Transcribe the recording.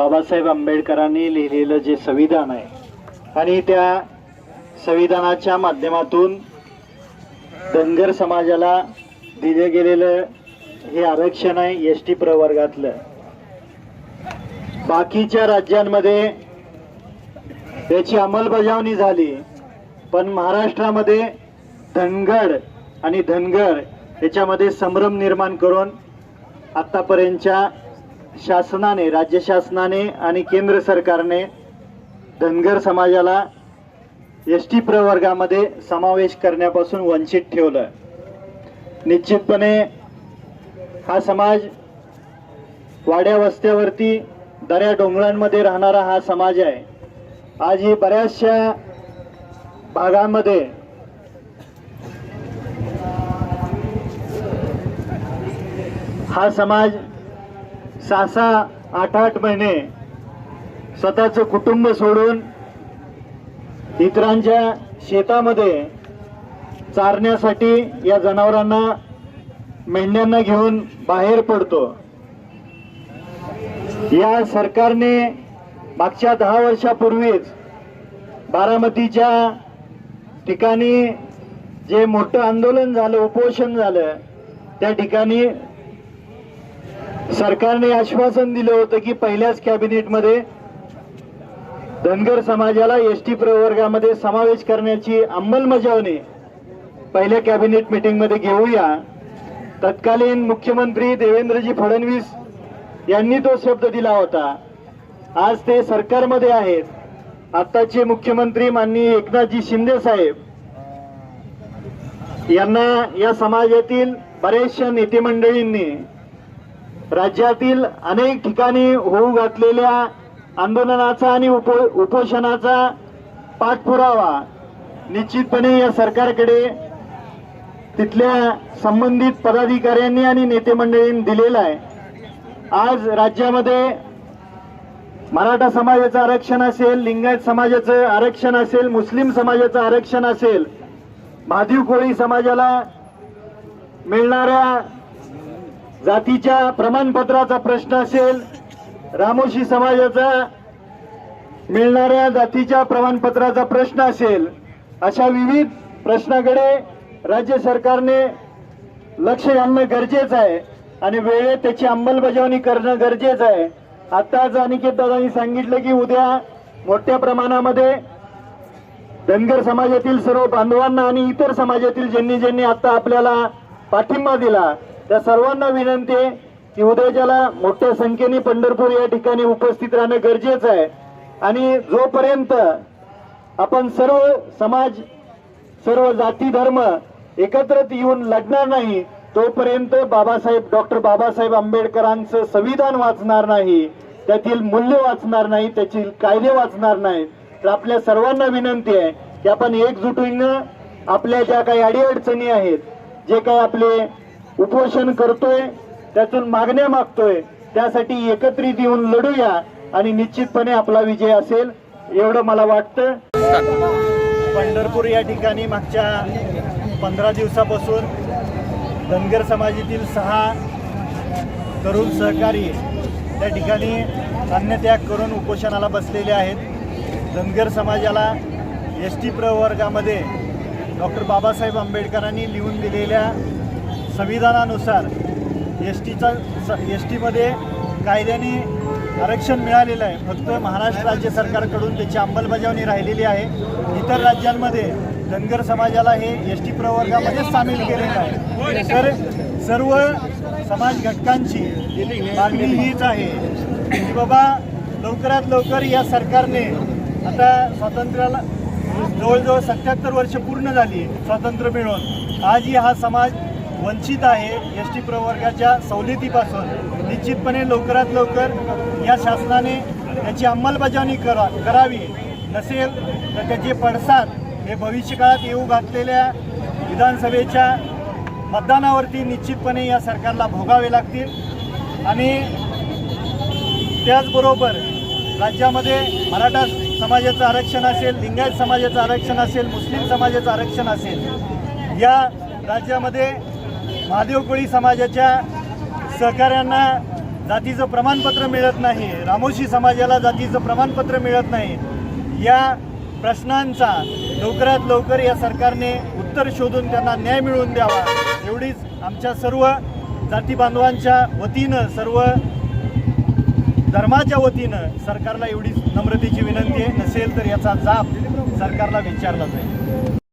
बाबासाहेब आंबेडकरांनी लिहिलेलं जे संविधान आहे आणि त्या संविधानाच्या माध्यमातून धनगर समाजाला दिले गेलेलं हे आरक्षण आहे एस टी प्रवर्गातलं. बाकीच्या राज्यांमध्ये त्याची अंमलबजावणी झाली पण महाराष्ट्रामध्ये धनगड आणि धनगर याच्यामध्ये संभ्रम निर्माण करून आत्तापर्यंतच्या शासनाने राज्य शासनाने आणि केंद्र सरकारने धनगर समाजाला एस टी प्रवर्गामध्ये समावेश करण्यापासून वंचित ठेवलं निश्चितपणे हा समाज वाड्या वस्त्यावरती दऱ्या डोंगरांमध्ये राहणारा हा समाज आहे. आजही बऱ्याचशा भागामध्ये हा समाज सहा सहा आठ आठ महिने स्वतःचं कुटुंब सोडून इतरांच्या शेतामध्ये चारण्यासाठी या जनावरांना मेंढ्यांना घेऊन बाहेर पडतो. या सरकारने मागच्या दहा वर्षापूर्वीच बारामतीच्या ठिकाणी जे मोठं आंदोलन झालं उपोषण झालं त्या ठिकाणी सरकारने आश्वासन दिलं होतं की पहिल्याच कॅबिनेटमध्ये धनगर समाजाला एस टी प्रवर्गामध्ये समावेश करण्याची अंमलबजावणी पहिल्या कॅबिनेट मीटिंगमध्ये घेऊया. तत्कालीन मुख्यमंत्री देवेंद्रजी फडणवीस यांनी तो शब्द दिला होता. आज ते सरकारमध्ये आहेत. आत्ताचे मुख्यमंत्री माननीय एकनाथजी शिंदे साहेब यांना या समाजातील बऱ्याचशा नेते मंडळींनी राज्यातील अनेक ठिकाणी होऊ घातलेल्या आंदोलनाचा आणि उपो उपोषणाचा पाठपुरावा निश्चितपणे या सरकारकडे तिथल्या संबंधित पदाधिकाऱ्यांनी आणि नेते मंडळींनी दिलेला आहे. आज राज्यामध्ये मराठा समाजाचं आरक्षण असेल लिंगायत समाजाचं आरक्षण असेल मुस्लिम समाजाचं आरक्षण असेल महादेव कोळी समाजाला मिळणाऱ्या जातीच्या प्रमाणपत्राचा प्रश्न असेल रामोशी समाजाचा मिळणाऱ्या जातीच्या प्रमाणपत्राचा प्रश्न असेल अशा विविध प्रश्नाकडे राज्य सरकारने लक्ष घालणं गरजेचं आहे आणि वेळेत त्याची अंमलबजावणी करणं गरजेचं आहे. आताच अनिकेत दादांनी सांगितलं की उद्या मोठ्या प्रमाणामध्ये धनगर समाजातील सर्व बांधवांना आणि इतर समाजातील ज्यांनी ज्यांनी आता आपल्याला पाठिंबा दिला त्या सर्वांना विनंती आहे की उद्याच्याला मोठ्या संख्येने पंढरपूर या ठिकाणी उपस्थित राहणं गरजेचं आहे. आणि जोपर्यंत आपण सर्व समाज सर्व जाती धर्म एकत्रित येऊन लढणार नाही तोपर्यंत बाबासाहेब डॉक्टर बाबासाहेब आंबेडकरांचं संविधान वाचणार नाही त्यातील मूल्य वाचणार नाही त्यातील कायदे वाचणार नाही. तर आपल्या सर्वांना विनंती आहे की आपण एकजुटीनं आपल्या ज्या काही अडीअडचणी आहेत जे काही आपले उपोषण करतोय त्यातून मागण्या मागतोय त्यासाठी एकत्रित येऊन लढूया आणि निश्चितपणे आपला विजय असेल एवढं मला वाटतं. पंढरपूर या ठिकाणी मागच्या पंधरा दिवसापासून धनगर समाजातील सहा तरुण सहकारी त्या ठिकाणी अन्नत्याग करून उपोषणाला बसलेले आहेत. धनगर समाजाला एस टी प्रवर्गामध्ये डॉक्टर बाबासाहेब आंबेडकरांनी लिहून दिलेल्या संविधानानुसार एस टीचा स एस टीमध्ये कायद्याने आरक्षण मिळालेलं आहे. फक्त महाराष्ट्र राज्य सरकारकडून त्याची अंमलबजावणी राहिलेली आहे. इतर राज्यांमध्ये धनगर समाजाला हे एस टी प्रवर्गामध्ये सामील केलेलं आहे. तर सर्व समाज घटकांची मागणी हीच आहे की बाबा लवकरात लवकर या सरकारने आता स्वातंत्र्याला जवळजवळ सत्याहत्तर वर्ष पूर्ण झाली स्वातंत्र्य मिळून आजही हा समाज वंचित आहे एस टी प्रवर्गाच्या सवलतीपासून. निश्चितपणे लवकरात लवकर या शासनाने त्याची अंमलबजावणी करा करावी. नसेल तर त्याचे पडसाद हे भविष्यकाळात येऊ घातलेल्या विधानसभेच्या मतदानावरती निश्चितपणे या सरकारला भोगावे लागतील. आणि त्याचबरोबर राज्यामध्ये मराठा समाजाचं आरक्षण असेल लिंगायत समाजाचं आरक्षण असेल मुस्लिम समाजाचं आरक्षण असेल या राज्यामध्ये महादेव कोळी समाजाच्या सहकाऱ्यांना जातीचं प्रमाणपत्र मिळत नाही रामोशी समाजाला जातीचं प्रमाणपत्र मिळत नाही या प्रश्नांचा लवकरात लवकर या सरकारने उत्तर शोधून त्यांना न्याय मिळवून द्यावा. एवढीच आमच्या सर्व जाती बांधवांच्या वतीनं सर्व धर्माच्या वतीनं सरकारला एवढीच नम्रतेची विनंती आहे. नसेल तर याचा जाब सरकारला विचारला जाईल.